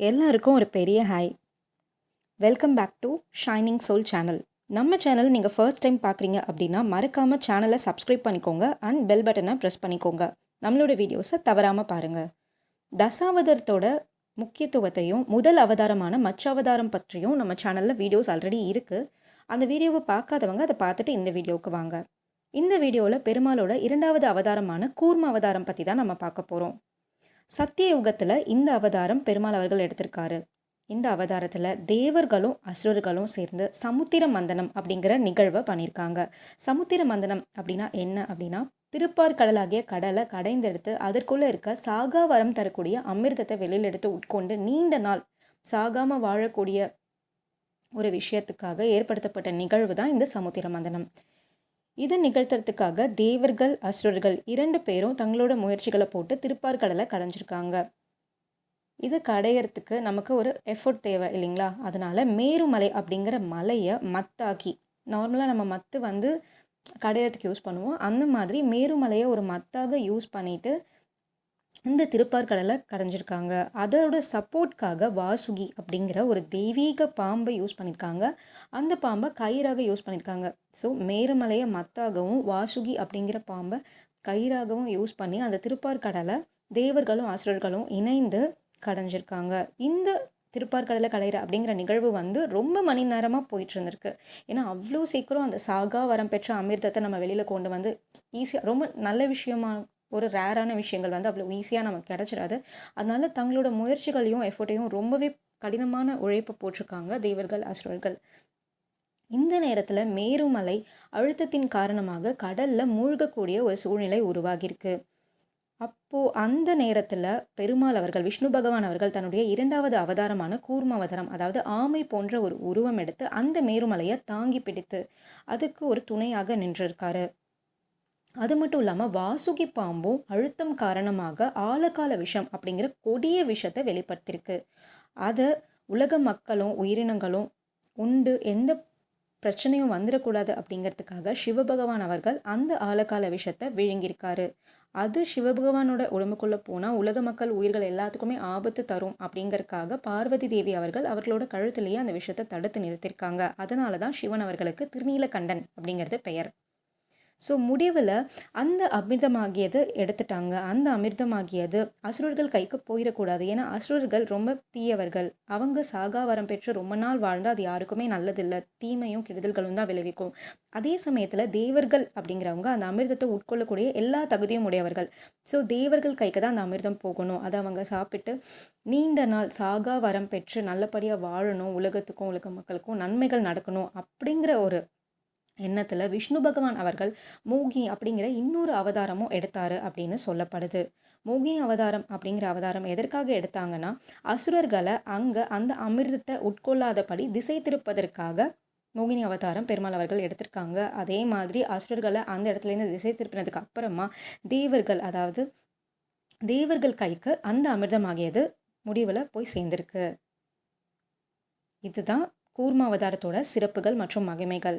எல்லாருக்கும் ஒரு பெரிய hi welcome back to Shining Soul channel நம்ம சேனல் நீங்கள் ஃபர்ஸ்ட் டைம் பார்க்குறீங்க அப்படின்னா மறக்காமல் சேனலை சப்ஸ்கிரைப் பண்ணிக்கோங்க அண்ட் பெல் பட்டனை ப்ரெஸ் பண்ணிக்கோங்க. நம்மளோட வீடியோஸை தவறாமல் பாருங்கள் தசாவதாரத்தோட முக்கியத்துவத்தையும் முதல் அவதாரமான மச்ச அவதாரம் பற்றியும் நம்ம சேனலில் வீடியோஸ் ஆல்ரெடி இருக்குது அந்த வீடியோவை பார்க்காதவங்க அதை பார்த்துட்டு இந்த வீடியோவுக்கு வாங்க. இந்த வீடியோவில் பெருமாளோட இரண்டாவது அவதாரமான கூர்ம அவதாரம் பற்றி தான் நம்ம பார்க்க போகிறோம் சத்திய யுகத்தில் இந்த அவதாரம் பெருமாள் அவர்கள் எடுத்திருக்காரு. இந்த அவதாரத்தில் தேவர்களும் அசுரர்களும் சேர்ந்து சமுத்திர மந்தனம் அப்படிங்கிற நிகழ்வை பண்ணியிருக்காங்க. சமுத்திர மந்தனம் அப்படின்னா என்ன அப்படின்னா திருப்பார் கடலாகிய கடலை கடைந்தெடுத்து அதற்குள்ளே இருக்க சாகா வரம் தரக்கூடிய அமிர்தத்தை வெளியில் எடுத்து உட்கொண்டு நீண்ட நாள் சாகாமல் வாழக்கூடிய ஒரு விஷயத்துக்காக ஏற்படுத்தப்பட்ட நிகழ்வு தான் இந்த சமுத்திர மந்தனம். இதை நிகழ்த்துறதுக்காக தேவர்கள் அசுரர்கள் இரண்டு பேரும் தங்களோட முயற்சிகளை போட்டு திருப்பார் கடலை கடைஞ்சிருக்காங்க. இதை கடையிறதுக்கு நமக்கு ஒரு எஃபர்ட் தேவை இல்லைங்களா? அதனால் மேருமலை அப்படிங்கிற மலையை மத்தாக்கி நார்மலாக நம்ம மத்து வந்து கடையிறதுக்கு யூஸ் பண்ணுவோம். அந்த மாதிரி மேருமலையை ஒரு மத்தாக யூஸ் பண்ணிவிட்டு இந்த திருப்பார்கடலை கடைஞ்சிருக்காங்க. அதோட சப்போர்ட்காக வாசுகி அப்படிங்கிற ஒரு தெய்வீக பாம்பை யூஸ் பண்ணியிருக்காங்க அந்த பாம்பை கயிறாக யூஸ் பண்ணியிருக்காங்க ஸோ மேருமலையை மத்தாகவும் வாசுகி அப்படிங்கிற பாம்பை கயிறாகவும் யூஸ் பண்ணி அந்த திருப்பார்கடலை தேவர்களும் ஆசிரியர்களும் இணைந்து கடைஞ்சிருக்காங்க. இந்த திருப்பார்கடலை கடையிற அப்படிங்கிற நிகழ்வு வந்து ரொம்ப மணி நேரமாக போயிட்டு இருந்திருக்கு ஏன்னா அவ்வளோ சீக்கிரம் அந்த சாகா வரம் பெற்ற அமிர்தத்தை நம்ம வெளியில் கொண்டு வந்து ஈஸியாக ரொம்ப நல்ல விஷயமா ஒரு ரேரான விஷயங்கள் வந்து அவ்வளோ ஈஸியாக நமக்கு கிடச்சிடாது. அதனால தங்களோட முயற்சிகளையும் எஃபர்ட்டையும் ரொம்பவே கடினமான உழைப்பு போட்டிருக்காங்க தேவர்கள் அசுரர்கள். இந்த நேரத்தில் மேருமலை அழுத்தத்தின் காரணமாக கடலில் மூழ்கக்கூடிய ஒரு சூழ்நிலை உருவாகியிருக்கு. அப்போது அந்த நேரத்தில் பெருமாள் அவர்கள் விஷ்ணு பகவான் அவர்கள் தன்னுடைய இரண்டாவது அவதாரமான கூர்ம அவதாரம் அதாவது ஆமை போன்ற ஒரு உருவம் எடுத்து அந்த மேருமலையை தாங்கி பிடித்து அதுக்கு ஒரு துணையாக நின்றிருக்காரு. அது மட்டும் இல்லாமல் வாசுகி பாம்பும் அழுத்தம் காரணமாக ஆழகால விஷம் அப்படிங்கிற கொடிய விஷத்தை வெளிப்படுத்தியிருக்கு. அதை உலக மக்களும் உயிரினங்களும் உண்டு எந்த பிரச்சனையும் வந்துடக்கூடாது அப்படிங்கிறதுக்காக சிவபகவான் அவர்கள் அந்த ஆழகால விஷத்தை விழுங்கியிருக்காரு. அது சிவபகவானோட உடம்புக்குள்ளே போனால் உலக மக்கள் உயிர்கள் எல்லாத்துக்குமே ஆபத்து தரும் அப்படிங்கறக்காக பார்வதி தேவி அவர்கள் அவர்களோட கழுத்துலேயே அந்த விஷயத்தை தடுத்து நிறுத்தியிருக்காங்க. அதனால தான் சிவன் அவர்களுக்கு திருநீலகண்டன் அப்படிங்கிறது பெயர். ஸோ முடிவில் அந்த அமிர்தமாகியது எடுத்துட்டாங்க. அந்த அமிர்தமாகியது அசுரர்கள் கைக்கு போயிடக்கூடாது ஏன்னா அசுரர்கள் ரொம்ப தீயவர்கள். அவங்க சாகா வரம் பெற்று ரொம்ப நாள் வாழ்ந்தால் அது யாருக்குமே நல்லதில்லை. தீமையும் கெடுதல்களும் தான் விளைவிக்கும். அதே சமயத்தில் தேவர்கள் அப்படிங்கிறவங்க அந்த அமிர்தத்தை உட்கொள்ளக்கூடிய எல்லா தகுதியும் உடையவர்கள். ஸோ தேவர்கள் கைக்கு தான் அந்த அமிர்தம் போகணும். அதை அவங்க சாப்பிட்டு நீண்ட நாள் சாகா வரம் பெற்று நல்லபடியாக வாழணும். உலகத்துக்கும் உலக மக்களுக்கும் நன்மைகள் நடக்கணும் அப்படிங்கிற ஒரு எண்ணத்தில் விஷ்ணு பகவான் அவர்கள் மோகினி அப்படிங்கிற இன்னொரு அவதாரமும் எடுத்தார் அப்படின்னு சொல்லப்படுது. மோகினி அவதாரம் அப்படிங்கிற அவதாரம் எதற்காக எடுத்தாங்கன்னா அசுரர்களை அங்கே அந்த அமிர்தத்தை உட்கொள்ளாதபடி திசை திருப்பதற்காக மோகினி அவதாரம் பெருமாள் அவர்கள் எடுத்திருக்காங்க. அதே மாதிரி அசுரர்களை அந்த இடத்துலேருந்து திசை திருப்பினதுக்கு அப்புறமா தேவர்கள் அதாவது தேவர்கள் கைக்கு அந்த அமிர்தமாகியது முடிவில் போய் சேர்ந்திருக்கு. இதுதான் கூர்மாவதாரத்தோட சிறப்புகள் மற்றும் மகிமைகள்.